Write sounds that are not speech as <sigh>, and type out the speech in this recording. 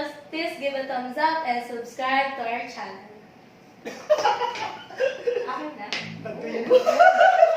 videos, please give a thumbs up and subscribe to our channel. <laughs> Akin na. <laughs>